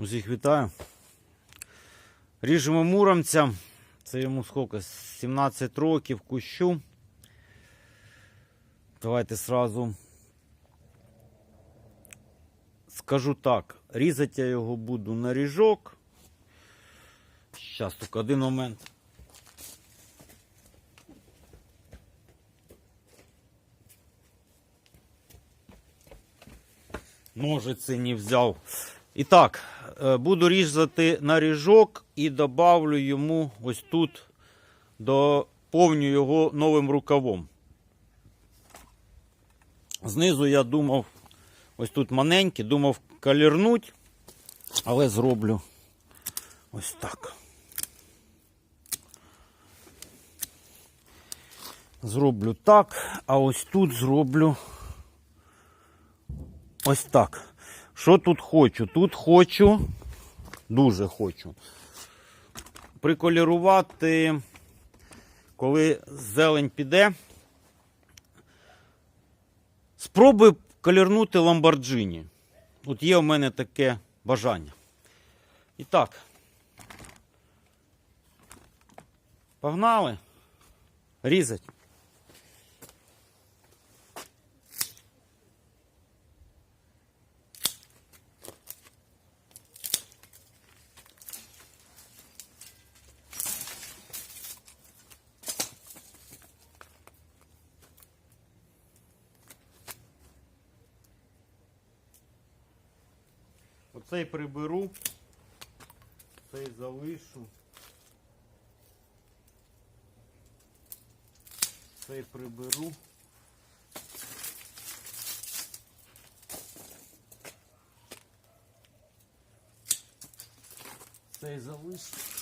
Усіх вітаю. Ріжемо муромця. Це йому скільки? 17 років кущу. Давайте сразу скажу так. Різати я його буду на ріжок. Зараз тільки один момент. Ножиці не взяв. І так, е, буду різати на ріжок і добавлю йому ось тут, доповню його новим рукавом. Знизу я думав, ось тут маленький, думав калірнуть, але зроблю ось так. Зроблю так, а ось тут зроблю ось так. Що тут хочу? Тут хочу, дуже хочу. Приколірувати, коли зелень піде. Спробую колірнути ламборджині. От є у мене таке бажання. І так. Погнали. Різать. Оцей приберу, цей залишу. Цей приберу. Цей залишу.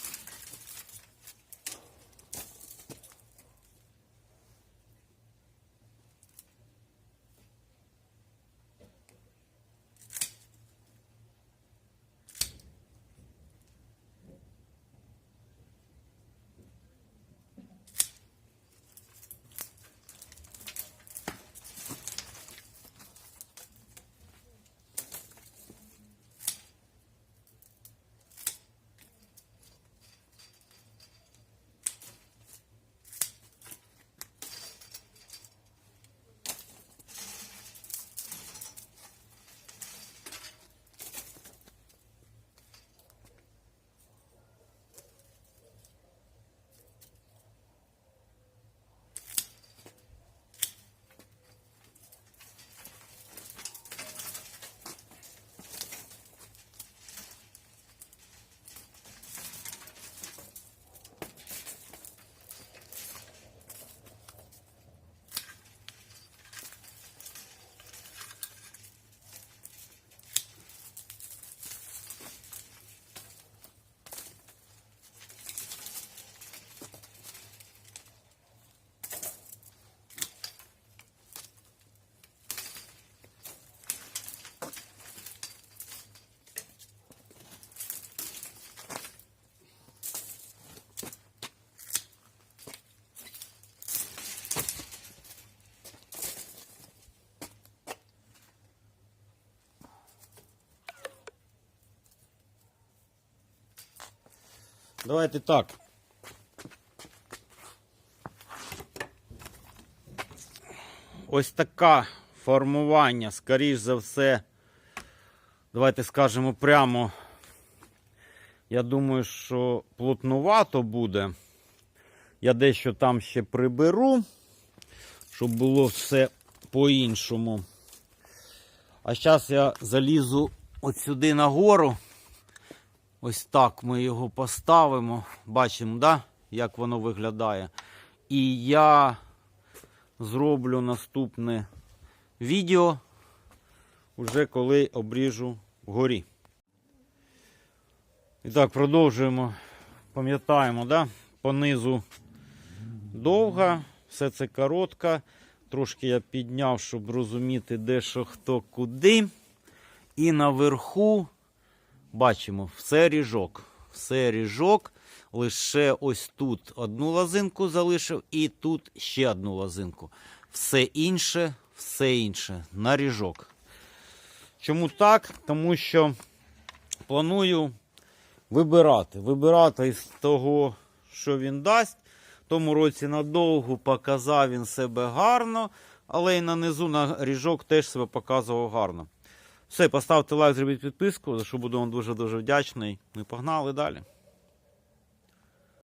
Давайте так. Ось таке формування, скоріш за все. Давайте скажемо прямо. Я думаю, що плотнувато буде. Я дещо там ще приберу, щоб було все по-іншому. А зараз я залізу от сюди нагору. Ось так ми його поставимо. Бачимо, да? як воно виглядає. І я зроблю наступне відео, вже коли обріжу вгорі. І так, продовжуємо. Пам'ятаємо, да? понизу довга, все це коротка. Трошки я підняв, щоб розуміти, де що хто куди. І наверху бачимо все ріжок. Все ріжок. Лише ось тут одну лозинку залишив і тут ще одну лозинку. Все інше, все інше на ріжок. Чому так? Тому що планую вибирати. Вибирати із того, що він дасть. Тому році надовго показав він себе гарно, але й на низу на ріжок теж себе показував гарно. Все, поставте лайк, зробіть підписку, за що буду вам дуже-дуже вдячний. Ми погнали далі.